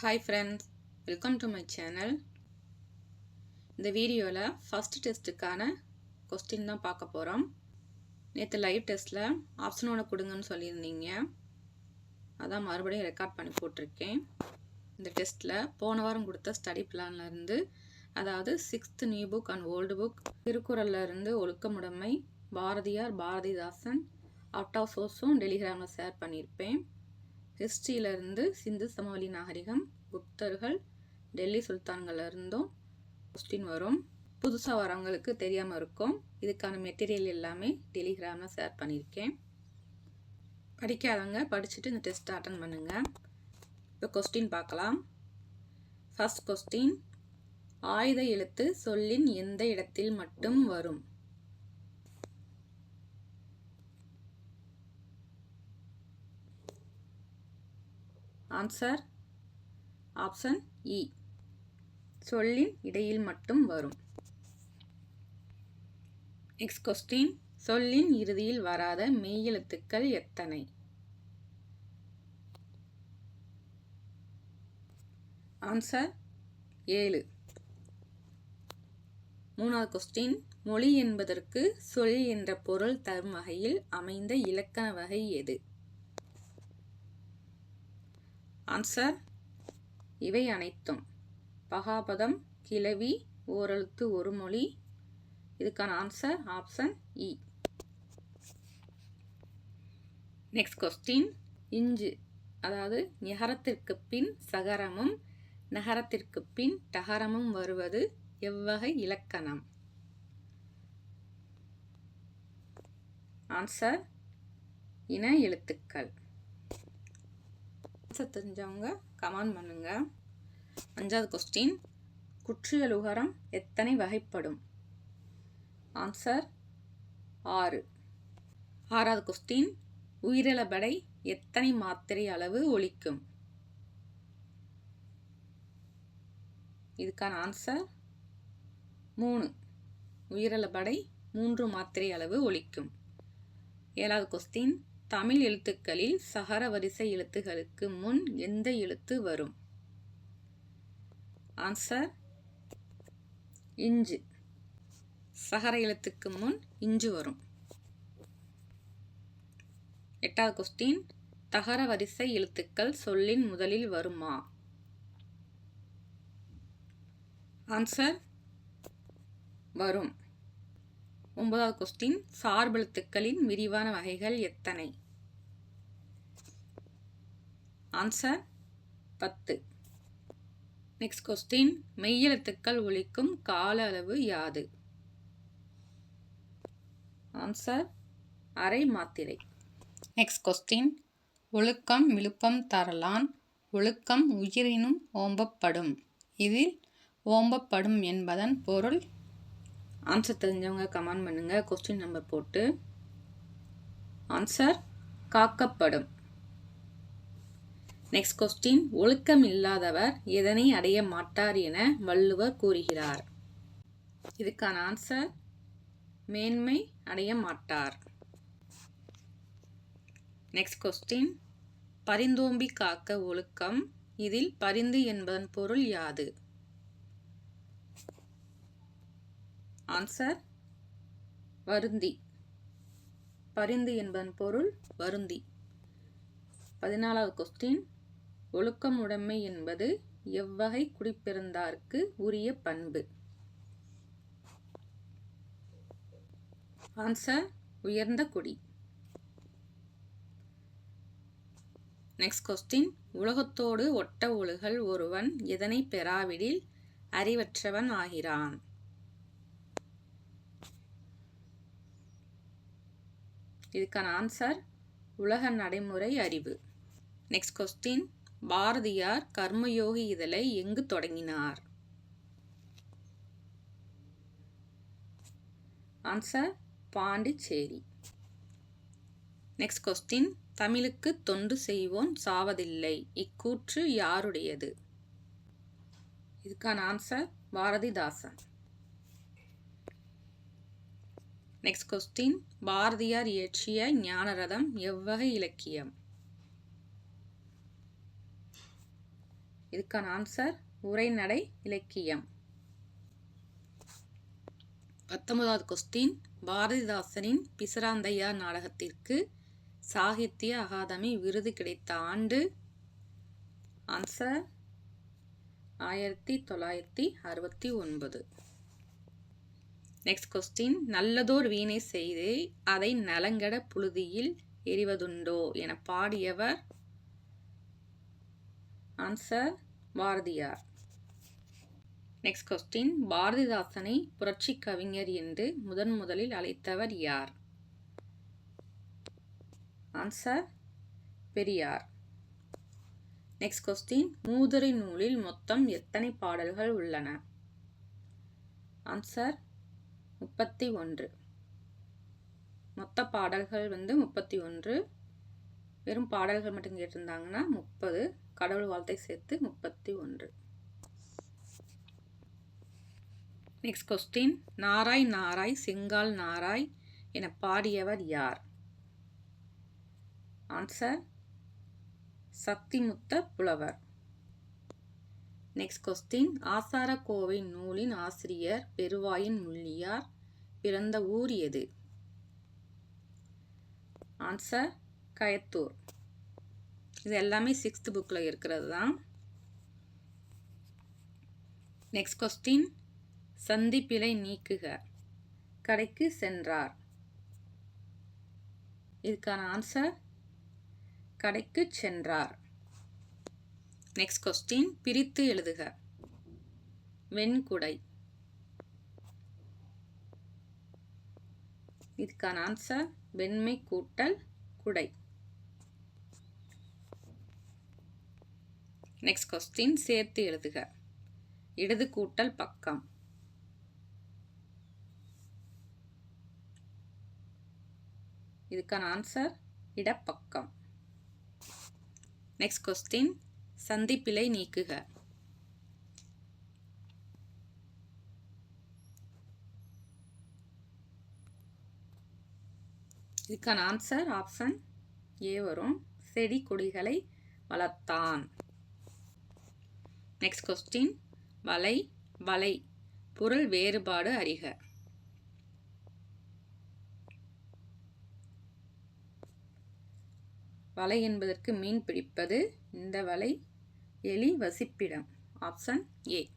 Hi friends welcome to my channel இந்த வீடியோவில் first டெஸ்ட்டுக்கான question தான் பார்க்க போகிறோம் நேற்று லைவ் டெஸ்ட்டில் ஆப்ஷனோட கொடுங்கன்னு சொல்லியிருந்தீங்க. அதான் மறுபடியும் ரெக்கார்ட் பண்ணி போட்டிருக்கேன். இந்த டெஸ்ட்டில் போன வாரம் கொடுத்த ஸ்டடி பிளான்லேருந்து அதாவது sixth new book and old book திருக்குறள்லேருந்து ஒழுக்கமுடைமை பாரதியார் பாரதிதாசன் அவுட் ஆஃப் சோர்ஸும் டெலிகிராமில் ஷேர் பண்ணியிருப்பேன். ஹிஸ்ட்ரியிலேருந்து சிந்து சமவெளி நாகரிகம் குப்தர்கள் டெல்லி சுல்தான்கள்ல இருந்தும் கொஸ்டின் வரும். புதுசாக வரவங்களுக்கு தெரியாமல் இருக்கும். இதுக்கான மெட்டீரியல் எல்லாமே டெலிகிராமில் ஷேர் பண்ணியிருக்கேன். படிக்காதவங்க படிச்சுட்டு இந்த டெஸ்ட் அட்டன் பண்ணுங்கள் இப்போ கொஸ்டின் பார்க்கலாம். ஃபர்ஸ்ட் கொஸ்டின் ஆயுத எழுத்து சொல்லின் எந்த இடத்தில் மட்டும் வரும்? ஆன்சர் ஆப்ஷன் இ சொல்லின் இடையில் மட்டும் வரும். நெக்ஸ்ட் கொஸ்டின் சொல்லின் இறுதியில் வராத மெய்யெழுத்துக்கள் எத்தனை? ஆன்சர் ஏழு. மூணாவது கொஸ்டின் மொழி என்பதற்கு சொல் என்ற பொருள் தரும் வகையில் அமைந்த இலக்கண வகை எது? ஆன்சர் இவை அனைத்தும். பகாபதம் கிளவி ஓரெழுத்து ஒரு மொழி. இதுக்கான answer option E next question inch அதாவது நகரத்திற்கு பின் சகரமும் நகரத்திற்கு பின் டகரமும் வருவது எவ்வகை இலக்கணம்? ஆன்சர் இன எழுத்துக்கள். ஆன்சர் தெரிஞ்சவங்க கமெண்ட் பண்ணுங்க. அஞ்சாவது கொஸ்டின் குற்றியலுகரம் எத்தனை வகைப்படும்? ஆன்சர் ஆறு. ஆறாவது கொஸ்டின் உயிரிழபடை எத்தனை மாத்திரை அளவு ஒழிக்கும்? இதுக்கான ஆன்சர் மூணு. உயிரிழபடை மூன்று மாத்திரை அளவு ஒழிக்கும். ஏழாவது கொஸ்டின் தமிழ் எழுத்துக்களில் சகர வரிசை எழுத்துகளுக்கு முன் எந்த எழுத்து வரும்? ஆன்சர் இஞ்சு. சகர எழுத்துக்கு முன் இஞ்சு வரும். எட்டாவது கொஸ்டின் தகர வரிசை எழுத்துக்கள் சொல்லின் முதலில் வருமா? ஆன்சர் வரும். ஒன்பதாவது கொஸ்டின் சார்பெழுத்துக்களின் விரிவான வகைகள் எத்தனை? ஆன்சர் பத்து. நெக்ஸ்ட் கொஸ்டின் மெய்யெழுத்துக்கள் ஒழிக்கும் கால அளவு யாது? ஆன்சர் அரை மாத்திரை. நெக்ஸ்ட் கொஸ்டின் ஒழுக்கம் விழுப்பம் தரலான் ஒழுக்கம் உயிரினும் ஓம்பப்படும். இதில் ஓம்பப்படும் என்பதன் பொருள்? ஆன்சர் தெரிஞ்சவங்க கமெண்ட் பண்ணுங்கள் கொஸ்டின் நம்பர் போட்டு. ஆன்சர் காக்கப்படும். நெக்ஸ்ட் கொஸ்டின் ஒழுக்கம் இல்லாதவர் எதனை அடைய மாட்டார் என வள்ளுவர் கூறுகிறார். இதுக்கான ஆன்சர் மேன்மை அடைய மாட்டார். நெக்ஸ்ட் கொஸ்டின் பரிந்தோம்பி காக்க ஒழுக்கம். இதில் பரிந்து என்பதன் பொருள் யாது? ஆன்சர் வருந்தி. பரிந்து என்பதன் பொருள் வருந்தி. பதினாலாவது கொஸ்டின் ஒழுக்கம் உடைமை என்பது எவ்வகை குடிப்பிறந்தார்க்கு உரிய பண்பு. ஆன்சர் உயர்ந்த குடி. நெக்ஸ்ட் கொஸ்டின் உலகத்தோடு ஒட்ட ஒழுகல் ஒருவன் எதனை பெறாவிடில் அறிவற்றவன் ஆகிறான்? இதுக்கான ஆன்சர் உலக நடைமுறை அறிவு. நெக்ஸ்ட் கொஸ்டின் பாரதியார் கர்மயோகி இதழை எங்கு தொடங்கினார்? ஆன்சர் பாண்டிச்சேரி. நெக்ஸ்ட் கொஸ்டின் தமிழுக்கு தொண்டு செய்வோன் சாவதில்லை. இக்கூற்று யாருடையது? இதுக்கான answer Bharathidasan. Next question Bharathiyar இயற்றிய ஞானரதம் எவ்வகை இலக்கியம்? இதுக்கான ஆன்சர் உரைநடை இலக்கியம். பத்தொன்பதாவது கொஸ்டின் பாரதிதாசனின் பிசராந்தையா நாடகத்திற்கு சாகித்ய அகாதமி விருது கிடைத்த ஆண்டு? ஆன்சர் ஆயிரத்தி தொள்ளாயிரத்தி அறுபத்தி ஒன்பது. நெக்ஸ்ட் கொஸ்டின் நல்லதோர் வீணை செய்து அதை நலங்கட புழுதியில் எறிவதுண்டோ? என பாடியவர் ஆன்சர் பாரதியார். நெக்ஸ்ட் கொஸ்டின் பாரதிதாசனை புரட்சி கவிஞர் என்று முதன் முதலில் அழைத்தவர் யார்? Answer Periyar. Next question Moothurai நூலில் மொத்தம் எத்தனை பாடல்கள் உள்ளன? ஆன்சர் முப்பத்தி ஒன்று. மொத்த பாடல்கள் வந்து முப்பத்தி ஒன்று வெறும் பாடல்கள் மட்டும் கேட்டிருந்தாங்கன்னா முப்பது கடவுள் வாழ்த்தை சேர்த்து முப்பத்தி ஒன்று. நெக்ஸ்ட் கொஸ்டின் நாராய் நாராய் செங்கால் நாராய் என பாடியவர் யார்? ஆன்சர் சக்திமுத்த புலவர். நெக்ஸ்ட் கொஸ்டின் ஆசார கோவை நூலின் ஆசிரியர் பெருவாயின் முள்ளியார் பிறந்த ஊர் எது? ஆன்சர் கயத்தூர். இது எல்லாமே சிக்ஸ்த் புக்கில் இருக்கிறது தான். நெக்ஸ்ட் கொஸ்டின் சந்திப்பிலை நீக்குக. கடைக்கு சென்றார். இதுக்கான ஆன்சர் கடைக்கு சென்றார். நெக்ஸ்ட் கொஸ்டின் பிரித்து எழுதுக. வெண்குடை. இதுக்கான ஆன்சர் வெண்மை கூட்டல் குடை. நெக்ஸ்ட் கொஸ்டின் சேர்த்து எழுதுக. இடது கூட்டல் பக்கம். இதுக்கான ஆன்சர் இடப்பக்கம். நெக்ஸ்ட் கொஸ்டின் சந்திப்பிலை நீக்குக. இதுக்கான ஆன்சர் ஆப்ஷன் ஏ வரும். செடி கொடிகளை வளர்த்தான். நெக்ஸ்ட் கொஸ்டின் வலை வலை. பொருள் வேறுபாடு அறிக. வலை என்பதற்கு மீன் பிடிப்பது இந்த வலை. எலி வசிப்பிடம். ஆப்ஷன் ஏ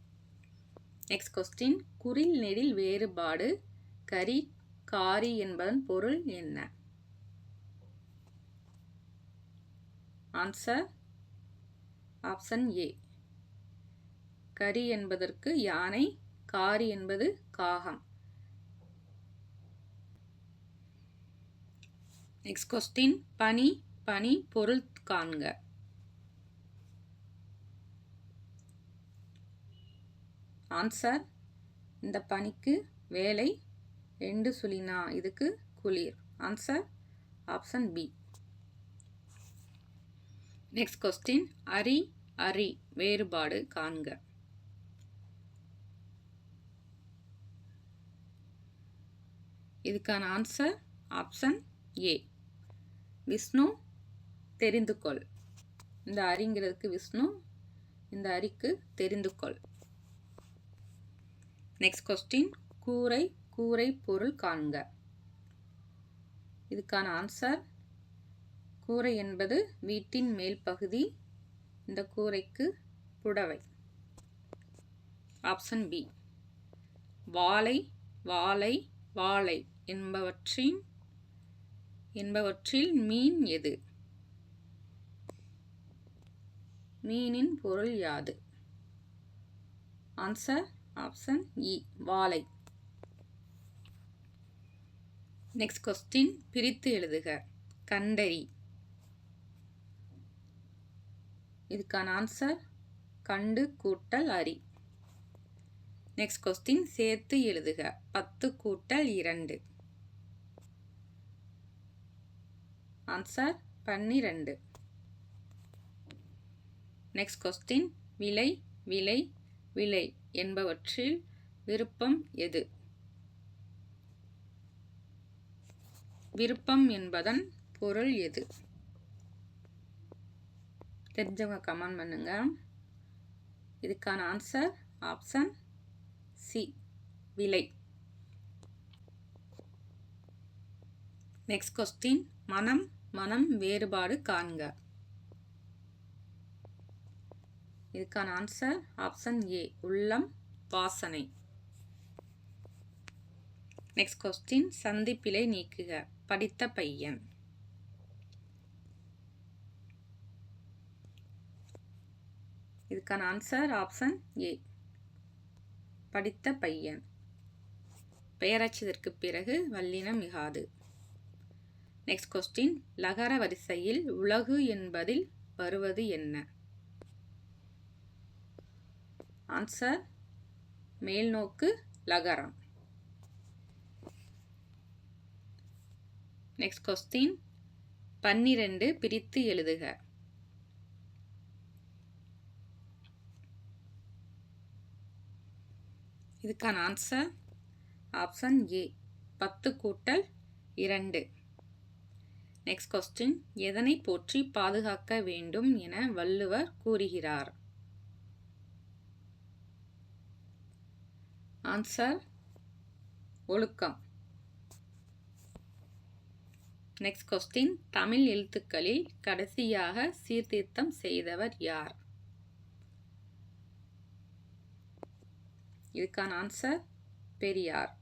நெக்ஸ்ட் கொஸ்டின் குறில் நெடில் வேறுபாடு கரி காரி என்பதன் பொருள் என்ன? ஆன்சர் ஆப்ஷன் ஏ கரி என்பதற்கு யானை காரி என்பது காகம். நெக்ஸ்ட் கொஸ்டின் பனி பனி பொருள் காண்க. ஆன்சர் இந்த பனிக்கு வேலை ரெண்டு சுழினா இதுக்கு குளிர். Answer option B next question அரி அரி வேறுபாடு காண்க. இதுக்கான ஆன்சர் ஆப்ஷன் ஏ விஷ்ணு தெரிந்து கொள் இந்த அரிங்கிறதுக்கு விஷ்ணு இந்த அரிக்கு தெரிந்து கொள் நெக்ஸ்ட் கொஸ்டின் கூரை கூரை பொருள் காண்க. இதுக்கான ஆன்சர் கூரை என்பது வீட்டின் மேல் பகுதி இந்த கூரைக்கு புடவை. ஆப்ஷன் பி வாழை வாழை வாழை. என்பவற்றின் என்பவற்றில் மீன் எது? மீனின் பொருள் யாது? ஆன்சர் ஆப்ஷன் இ வாழை. நெக்ஸ்ட் கொஸ்டின் பிரித்து எழுதுக. கண்டறி. இதுக்கான ஆன்சர் கண்டு கூட்டல் அரி. நெக்ஸ்ட் கொஸ்டின் சேர்த்து எழுதுக. பத்து கூட்டல் இரண்டு. ஆன்சர் பன்னிரண்டு. நெக்ஸ்ட் கொஸ்டின் விலை விலை விலை என்பவற்றில் விருப்பம் எது? விருப்பம் என்பதன் பொருள் எது? தெரிஞ்சவங்க கமெண்ட் பண்ணுங்க. இதுக்கான ஆன்சர் ஆப்ஷன் சி விலை. நெக்ஸ்ட் கொஸ்டின் மனம் மனம் வேறுபாடு காண்க. இதுக்கான ஆன்சர் ஆப்ஷன் ஏ உள்ளம் வாசனை. நெக்ஸ்ட் கொஸ்டின் சந்திப்பிலை நீக்குக படித்த பையன். இதுக்கான ஆன்சர் ஆப்ஷன் ஏ படித்த பையன். பெயரச்சதற்கு பிறகு வல்லினம் மிகாது நெக்ஸ்ட் கொஸ்டின் லகர வரிசையில் உலகு என்பதில் வருவது என்ன? ஆன்சர் மேல்நோக்கு லகரம். நெக்ஸ்ட் கொஸ்டின் பன்னிரண்டு பிரித்து எழுதுக. இதுக்கான ஆன்சர் ஆப்ஷன் ஏ பத்து கூட்டல் இரண்டு. நெக்ஸ்ட் கொஸ்டின் எதனை போற்றி பாதுகாக்க வேண்டும் என வள்ளுவர் கூறுகிறார்? ஆன்சர் ஒழுக்கம். நெக்ஸ்ட் கொஸ்டின் தமிழ் எழுத்துக்களில் கடைசியாக சீர்திருத்தம் செய்தவர் யார்? இதுக்கான ஆன்சர் பெரியார்.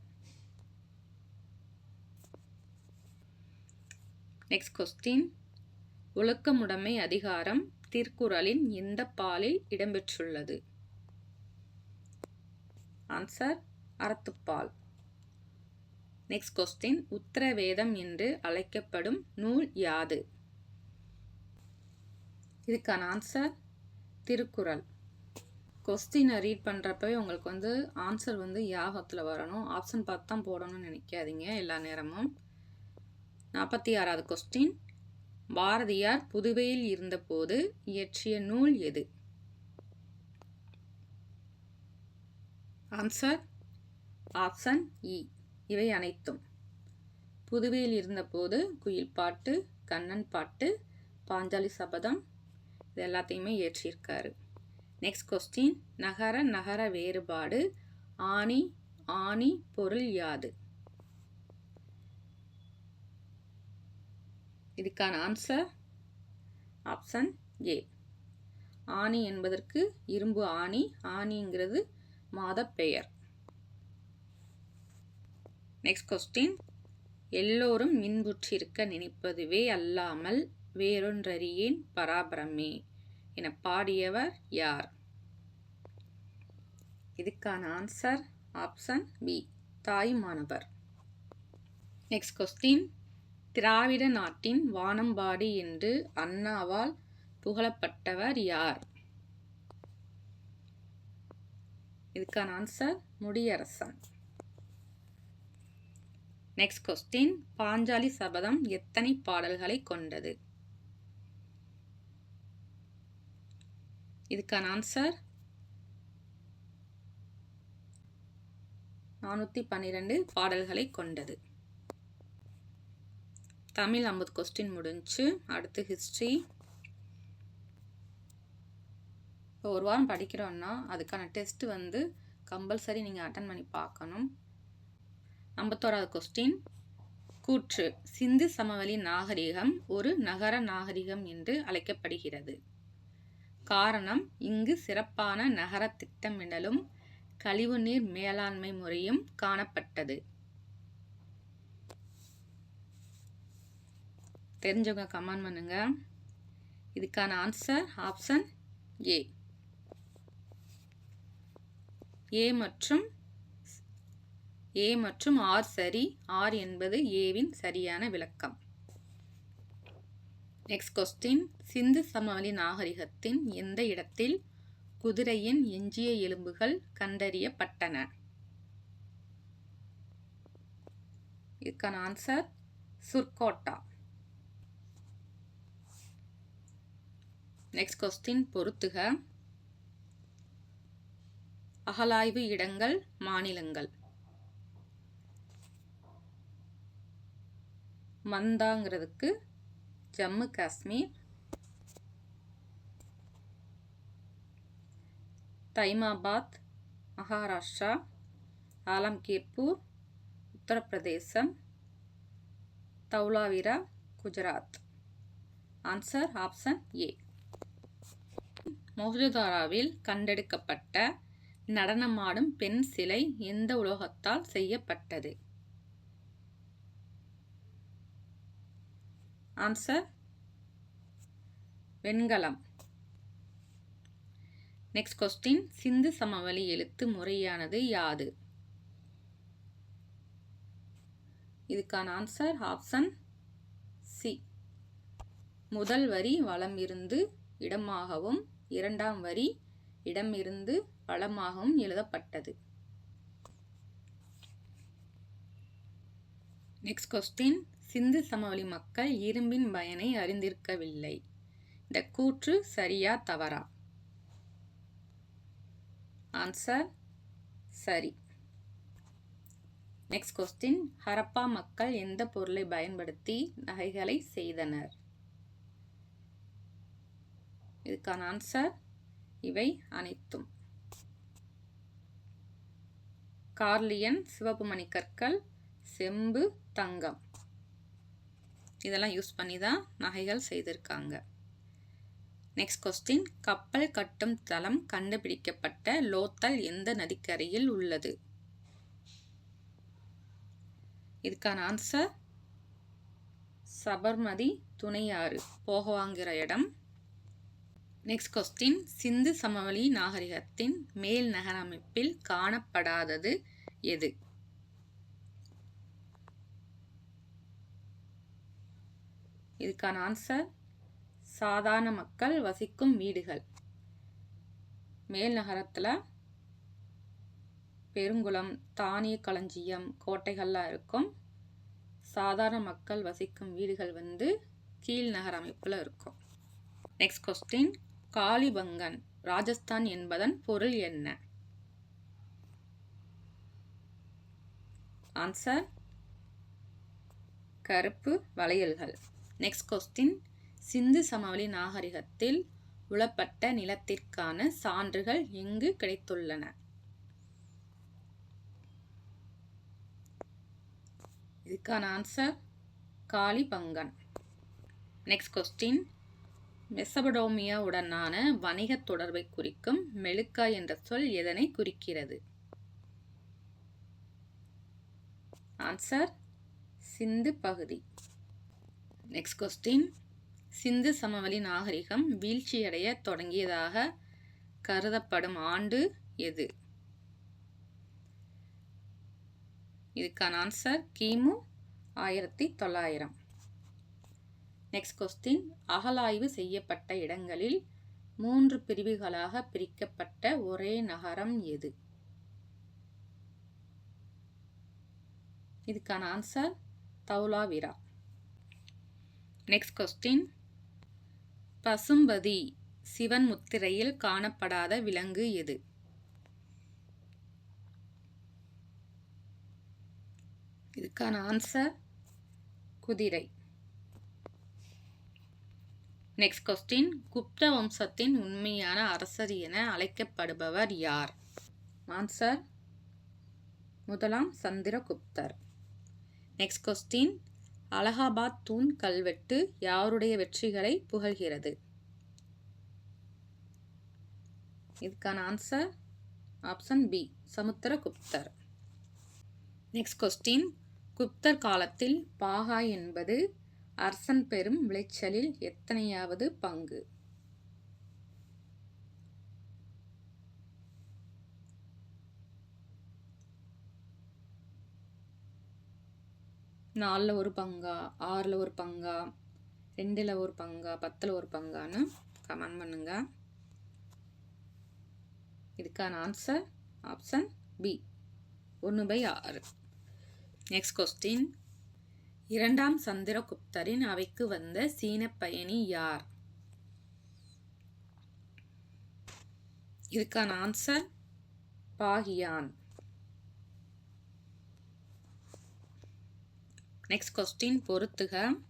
நெக்ஸ்ட் கொஸ்டின் ஒழுக்கமுடைமை அதிகாரம் திருக்குறளின் எந்த பாலில் இடம்பெற்றுள்ளது. ஆன்சர் அறத்துப்பால். நெக்ஸ்ட் கொஸ்டின் உத்தரவேதம் என்று அழைக்கப்படும் நூல் யாது? இதுக்கான ஆன்சர் திருக்குறள். கொஸ்டினை ரீட் பண்ணுறப்பவே உங்களுக்கு வந்து ஆன்சர் வந்து யாகத்தில் வரணும். ஆப்ஷன் பார்த்து தான் போடணும்னு நினைக்காதீங்க எல்லா நேரமும். நாற்பத்தி ஆறாவது கொஸ்டின் பாரதியார் புதுவையில் இருந்தபோது இயற்றிய நூல் எது? ஆன்சர் ஆப்ஷன் இ இவை அனைத்தும். புதுவையில் இருந்தபோது குயில் பாட்டு கண்ணன் பாட்டு பாஞ்சாலி சபதம் இது எல்லாத்தையுமே இயற்றியிருக்காரு. நெக்ஸ்ட் கொஸ்டின் நகர நகர வேறுபாடு ஆணி ஆணி பொருள் யாது? இதுக்கான ஆன்சர் ஆப்ஷன் ஏ ஆணி என்பதற்கு இரும்பு ஆணி. ஆணிங்கிறது மாத பெயர் நெக்ஸ்ட் கொஸ்டின் எல்லோரும் மின்புற்றிருக்க நினைப்பதுவே அல்லாமல் வேறொன்றறியேன் பராபரமே என பாடியவர் யார்? இதுக்கான ஆன்சர் ஆப்ஷன் பி தாய் மாணவர் நெக்ஸ்ட் கொஸ்டின் திராவிட நாட்டின் வானம்பாடி என்று அண்ணாவால் புகழப்பட்டவர் யார்? இதுக்கான answer Mudiyarasan. Next question Panchali Sabatham எத்தனை பாடல்களை கொண்டது? இதுக்கான ஆன்சர் நானூற்றி பன்னிரெண்டு பாடல்களை கொண்டது. தமிழ் ஐம்பது கொஸ்டின் முடிஞ்சு அடுத்து ஹிஸ்ட்ரி இப்போ ஒரு வாரம் படிக்கிறோன்னா அதுக்கான டெஸ்ட் வந்து கம்பல்சரி நீங்கள் அட்டன் பண்ணி பார்க்கணும். ஐம்பத்தோராவது கொஸ்டின் கூற்று. சிந்து சமவெளி நாகரிகம் ஒரு நகர நாகரிகம் என்று அழைக்கப்படுகிறது. காரணம் இங்கு சிறப்பான நகர திட்டமிடலும் கழிவுநீர் மேலாண்மை முறையும் காணப்பட்டது. தெரிஞ்சவங்க கமெண்ட் பண்ணுங்க. இதுக்கான ஆன்சர் ஆப்ஷன் ஏ ஏ மற்றும் ஏ மற்றும் ஆர் சரி. ஆர் என்பது ஏவின் சரியான விளக்கம். நெக்ஸ்ட் கொஸ்டின் சிந்து சமவெளி நாகரிகத்தின் எந்த இடத்தில் குதிரையின் எஞ்சிய எலும்புகள் கண்டறியப்பட்டன? இதுக்கான ஆன்சர் சுர்கோட்டா. நெக்ஸ்ட் கொஸ்டின் பொறுத்துக. அகலாய்வு இடங்கள் மாநிலங்கள். மந்தாங்கிறதுக்கு Jammu Kashmir. Daimabad Maharashtra. Alamgirpur Uttar Pradesh. Dholavira Gujarat. Answer option A மொஹஜதாராவில் கண்டெடுக்கப்பட்ட நடனமாடும் பெண் சிலை எந்த உலோகத்தால் செய்யப்பட்டது? ஆன்சர் வெண்கலம். நெக்ஸ்ட் கொஸ்டின் சிந்து சமவெளி எழுத்து முறையானது யாது? இதுக்கான ஆன்சர் ஆப்ஷன் சி முதல் வரி வலம் இருந்து இடமாகவும் இரண்டாம் வரி இடமிருந்து வளமாகவும் எழுதப்பட்டது. நெக்ஸ்ட் கொஸ்டின் சிந்து சமவெளி மக்கள் இரும்பின் பயனை அறிந்திருக்கவில்லை. இந்த கூற்று சரியா தவறா? ஆன்சர் சரி. நெக்ஸ்ட் கொஸ்டின் ஹரப்பா மக்கள் எந்த பொருளை பயன்படுத்தி நகைகளை செய்தனர்? இதுக்கான ஆன்சர் இவை அனைத்தும். கார்லியன் சிவப்பு மணிக்கற்கள் செம்பு தங்கம். இதெல்லாம் யூஸ் பண்ணி தான் நகைகள் செய்திருக்காங்க. நெக்ஸ்ட் கொஸ்டின் கப்பல் கட்டும் தளம் கண்டுபிடிக்கப்பட்ட லோத்தல் எந்த நதிக்கரையில் உள்ளது? இதுக்கான ஆன்சர் சபர்மதி துணையாறு போகவாங்கிற இடம். நெக்ஸ்ட் கொஸ்டின் சிந்து சமவெளி நாகரிகத்தின் மேல் நகர அமைப்பில் காணப்படாதது எது? இதுக்கான ஆன்சர் சாதாரண மக்கள் வசிக்கும் வீடுகள். மேல் நகரத்தில் பெருங்குளம் தானிய களஞ்சியம் கோட்டைகள்லாம் இருக்கும். சாதாரண மக்கள் வசிக்கும் வீடுகள் வந்து கீழ் நகர் அமைப்பில் இருக்கும். நெக்ஸ்ட் கொஸ்டின் காளிபங்கன் ராஜஸ்தான் என்பதன் பொருள் என்ன? ஆன்சர் கருப்பு வளையல்கள். நெக்ஸ்ட் கொஸ்டின் சிந்து சமவெளி நாகரிகத்தில் உளப்பட்ட நிலத்திற்கான சான்றுகள் எங்கு கிடைத்துள்ளன? இதுக்கான answer Kalibangan. Next question Mesopotamia உடனான வணிக தொடர்பை குறிக்கும் மெழுக்கா என்ற சொல் எதனை குறிக்கிறது? ஆன்சர் சிந்து பகுதி. நெக்ஸ்ட் கொஸ்டின் சிந்து சமவெளி நாகரிகம் வீழ்ச்சியடைய தொடங்கியதாக கருதப்படும் ஆண்டு எது? இதுக்கான ஆன்சர் கிமு ஆயிரத்தி தொள்ளாயிரம். நெக்ஸ்ட் கொஸ்டின் அகலாய்வு செய்யப்பட்ட இடங்களில் மூன்று பிரிவுகளாக பிரிக்கப்பட்ட ஒரே நகரம் எது? இதுக்கான answer Dholavira next question Pashupati Sivan முத்திரையில் காணப்படாத விலங்கு எது? இதுக்கான ஆன்சர் குதிரை. நெக்ஸ்ட் கொஸ்டின் குப்த வம்சத்தின் உண்மையான அரசர் என அழைக்கப்படுபவர் யார்? ஆன்சர் முதலாம் சந்திரகுப்தர். நெக்ஸ்ட் கொஸ்டின் அலகாபாத் தூண் கல்வெட்டு யாருடைய வெற்றிகளை புகழ்கிறது? இதுக்கான answer option B Samudragupta. Next question Gupta காலத்தில் பாகா என்பது அரசன் பெறும் விளைச்சலில் எத்தனையாவது பங்கு? நாலில் ஒரு பங்கா ஆறில் ஒரு பங்கா ரெண்டில் ஒரு பங்கா பத்தில் ஒரு பங்கான்னு கமெண்ட் பண்ணுங்க. இதுக்கான ஆன்சர் ஆப்ஷன் பி ஒன்று பை ஆறு. நெக்ஸ்ட் கொஸ்டின் இரண்டாம் சந்திரகுப்தரின் அவைக்கு வந்த சீன பயணி யார்? இதுக்கான ஆன்சர் பாகியான். நெக்ஸ்ட் கொஸ்டின் பொறுத்துக.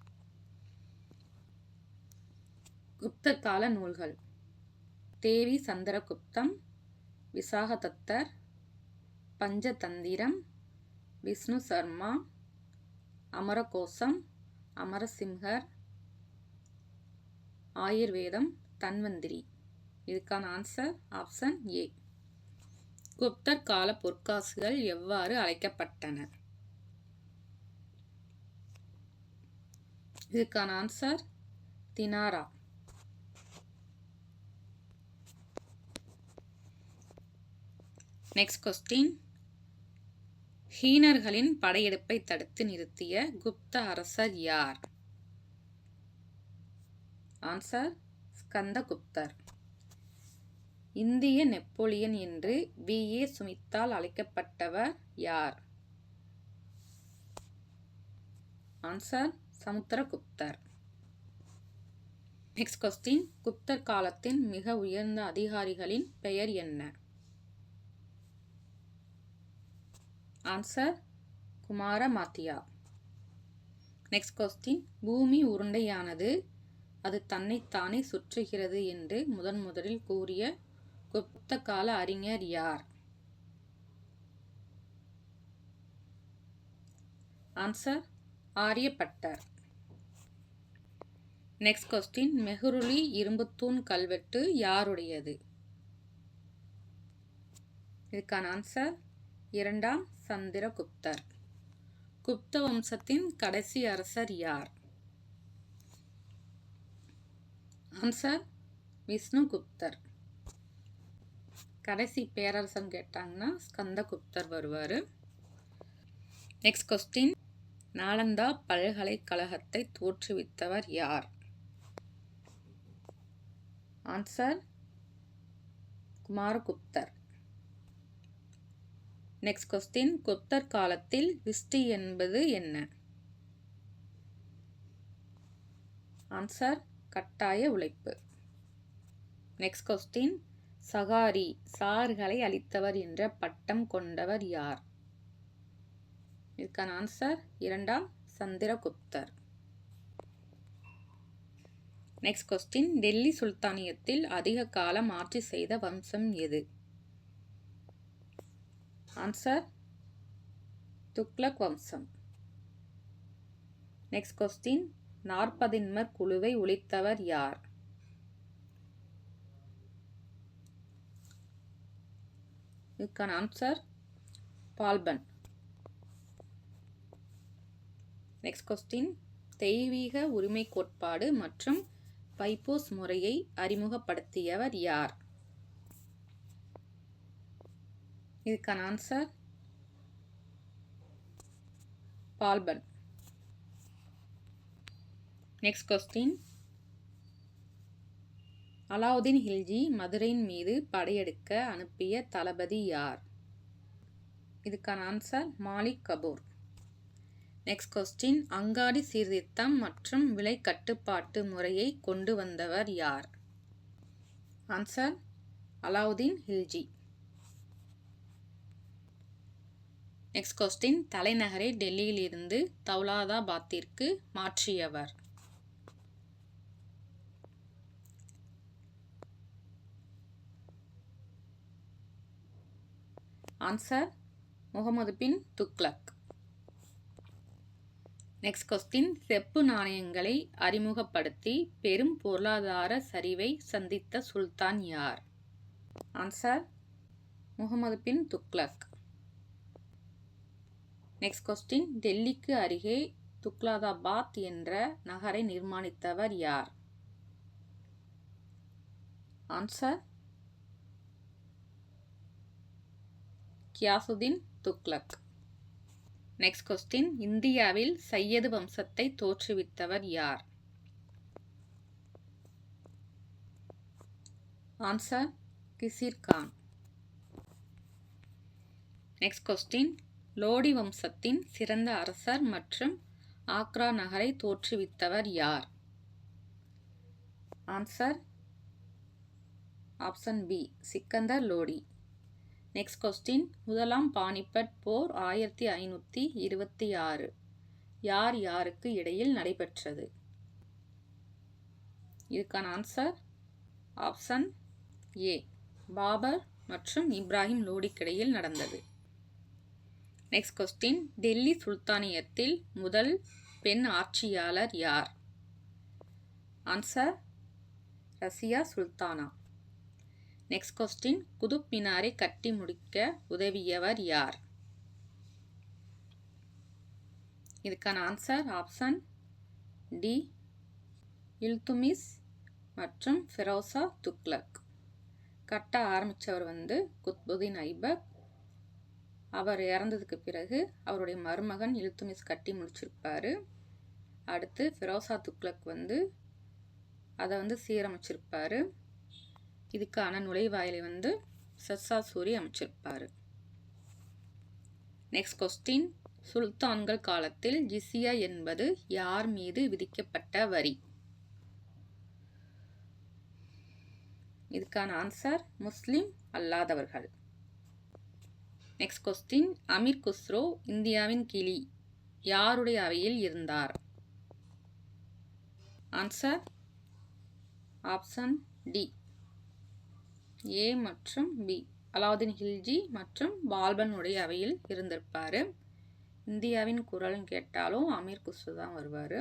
குப்த கால நூல்கள். தேவி சந்திரகுப்தம் விசாகதத்தர் பஞ்சதந்திரம் விஷ்ணு சர்மா அமரகோசம் அமரசிம்ஹர் ஆயுர்வேதம் தன்வந்திரி. இதுக்கான ஆன்சர் ஆப்ஷன் ஏ குப்தர் கால பொற்காசுகள் எவ்வாறு அழைக்கப்பட்டன? இதுக்கான ஆன்சர் தினாரா. நெக்ஸ்ட் கொஸ்டின் ஹீனர்களின் படையெடுப்பை தடுத்து நிறுத்திய குப்த அரசர் யார்? ஆன்சர் ஸ்கந்தகுப்தர். இந்திய நெப்போலியன் என்று வி. ஏ. சுமித்தால் அழைக்கப்பட்டவர் யார்? ஆன்சர் சமுத்திரகுப்தர். நெக்ஸ்ட் கொஸ்டின் குப்தர் காலத்தின் மிக உயர்ந்த அதிகாரிகளின் பெயர் என்ன? ஆன்சர் குமார மாத்தியா. நெக்ஸ்ட் கொஸ்டின் பூமி உருண்டையானது. அது தன்னைத்தானே சுற்றுகிறது என்று முதன் முதலில் கூறிய குப்த கால அறிஞர் யார்? Answer Aryabhata. Next question Mehrauli இரும்புத்தூண் கல்வெட்டு யாருடையது? இதுக்கான ஆன்சர் இரண்டாம் சந்திரகுப்தர். குப்த வம்சத்தின் கடைசி அரசர் யார்? ஆன்சர் விஷ்ணுகுப்தர். கடைசி பேரரசன் கேட்டாங்கன்னா ஸ்கந்தகுப்தர் வருவார். நெக்ஸ்ட் கொஸ்டின் நாலந்தா பல்கலைக்கழகத்தை தோற்றுவித்தவர் யார்? ஆன்சர் குமாரகுப்தர். நெக்ஸ்ட் கொஸ்டின் குப்தர் காலத்தில் விஸ்டி என்பது என்ன? ஆன்சர் கட்டாய உழைப்பு. நெக்ஸ்ட் கொஸ்டின் சகாரி சார்களை அளித்தவர் என்ற பட்டம் கொண்டவர் யார்? இதுக்கான ஆன்சர் இரண்டாம் சந்திரகுப்தர். நெக்ஸ்ட் கொஸ்டின் டெல்லி சுல்தானியத்தில் அதிக காலம் ஆட்சி செய்த வம்சம் எது? ஆன்சர் துக்ளக் வம்சம் நெக்ஸ்ட் கொஸ்டின் நாற்பதின்மர் குழுவை ஒழித்தவர் யார்? இதுக்கான ஆன்சர் பால்பன். நெக்ஸ்ட் கொஸ்டின் தெய்வீக உரிமை கோட்பாடு மற்றும் பைப்போஸ் முறையை அறிமுகப்படுத்தியவர் யார்? இதுக்கான answer Balban next question Alauddin Khilji மதுரையின் மீது படையெடுக்க அனுப்பிய தளபதி யார்? இதுக்கான answer Malik Kafur. Next question அங்காடி சீர்திருத்தம் மற்றும் விலை கட்டுப்பாட்டு முறையை கொண்டு வந்தவர் யார்? Answer Alauddin Khilji. Next question தலைநகரை டெல்லியிலிருந்து தௌலாதாபாத்திற்கு மாற்றியவர். Answer Muhammad bin Tughlaq. Next question செப்பு நாணயங்களை அறிமுகப்படுத்தி பெரும் பொருளாதார சரிவை சந்தித்த சுல்தான் யார்? Answer Muhammad bin Tughlaq. Next question டெல்லிக்கு அருகே துக்லாதாபாத் என்ற நகரை நிர்மாணித்தவர் யார்? Answer Ghiyasuddin Tughlaq. Next question இந்தியாவில் சையது வம்சத்தை தோற்றுவித்தவர் யார்? Answer Khizr Khan next question Lodi வம்சத்தின் சிறந்த அரசர் மற்றும் ஆக்ரா நகரை தோற்றுவித்தவர் யார்? Answer option B Sikandar Lodi. Next question முதலாம் பானிபட் போர் ஆயிரத்தி ஐநூற்றி இருபத்தி ஆறு. யார் யாருக்கு இடையில் நடைபெற்றது? இதுக்கான ஆன்சர் ஆப்ஷன் ஏ பாபர் மற்றும் இப்ராஹிம் லோடிக்கிடையில் நடந்தது. நெக்ஸ்ட் கொஸ்டின் டெல்லி சுல்தானியத்தில் முதல் பெண் ஆட்சியாளர் யார்? Answer Razia Sultana. Next question Qutub மினாரை கட்டி முடிக்க உதவியவர் யார்? இதுக்கான ஆன்சர் ஆப்ஷன் டி இல்துமிஸ் மற்றும் ஃபெரோசா துக்லக் கட்ட ஆரம்பித்தவர் வந்து குத்புதீன் ஐபக் அவர் இறந்ததுக்கு பிறகு அவருடைய மருமகன் இல்துமிஸ் கட்டி முடிச்சிருப்பார். அடுத்து ஃபெரோசா துக்லக் வந்து அதை வந்து சீரமைச்சிருப்பார். இதுக்கான நுழைவாயிலை வந்து சர்சா சூரி அமைச்சிருப்பார். நெக்ஸ்ட் கொஸ்டின் சுல்தான்கள் காலத்தில் ஜிசியா என்பது யார் மீது விதிக்கப்பட்ட வரி? இதுக்கான ஆன்சர் முஸ்லிம் அல்லாதவர்கள். நெக்ஸ்ட் கொஸ்டின் அமீர் குஸ்ரோ இந்தியாவின் கிளி யாருடைய அவையில் இருந்தார்? ஆன்சர் ஆப்ஷன் டி ஏ மற்றும் பி அலாவுதீன் ஹில்ஜி மற்றும் பால்பனுடைய அவையில் இருந்திருப்பார். இந்தியாவின் குரல்னு கேட்டாலும் அமீர் குஸ்ரு தான் வருவார்.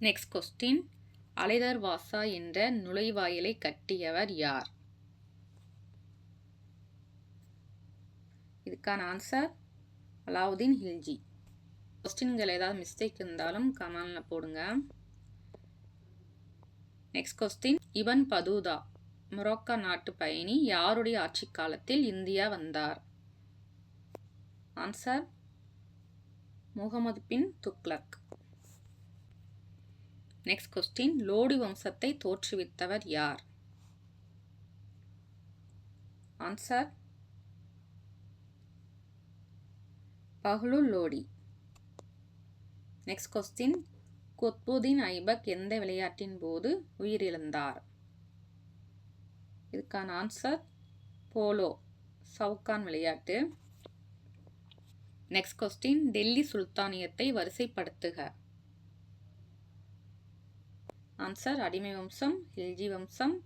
நெக்ஸ்ட் கொஸ்டின் அலைதர் வாசா என்ற நுழைவாயிலை கட்டியவர் யார்? இதுக்கான ஆன்சர் அலாவுதீன் ஹில்ஜி. கொஸ்டின்கள் ஏதாவது மிஸ்டேக் இருந்தாலும் கமெண்டில் போடுங்க. Next question Ibn Battuta Morocco நாட்டு பயணி யாருடைய ஆட்சி காலத்தில் இந்தியா வந்தார்? Answer Muhammad bin Tughlaq next question Lodi வம்சத்தை தோற்றுவித்தவர் யார்? Answer Bahlul Lodi. Next question Qutbuddin Aibak எந்த விளையாட்டின் போது உயிரிழந்தார்? இதுக்கான ஆன்சர் போலோ சவுகான் விளையாட்டு. நெக்ஸ்ட் கொஸ்டின் டெல்லி சுல்தானியத்தை வரிசைப்படுத்துக. ஆன்சர் அடிமை வம்சம் ஹில்ஜி வம்சம்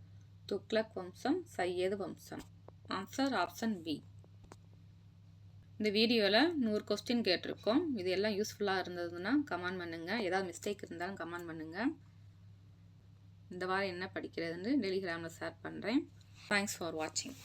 துக்லக் வம்சம் சையது வம்சம். ஆன்சர் ஆப்ஷன் பி இந்த வீடியோவில் நூறு கொஸ்டின் கேட்டிருக்கோம். இது எல்லாம் யூஸ்ஃபுல்லாக இருந்ததுன்னா கமெண்ட் பண்ணுங்கள் ஏதாவது மிஸ்டேக் இருந்தாலும் கமெண்ட் பண்ணுங்கள் இந்த வாரம் என்ன படிக்கிறதுன்னு டெலிகிராமில் ஷேர் பண்ணுறேன் தேங்க்ஸ் ஃபார் வாட்சிங்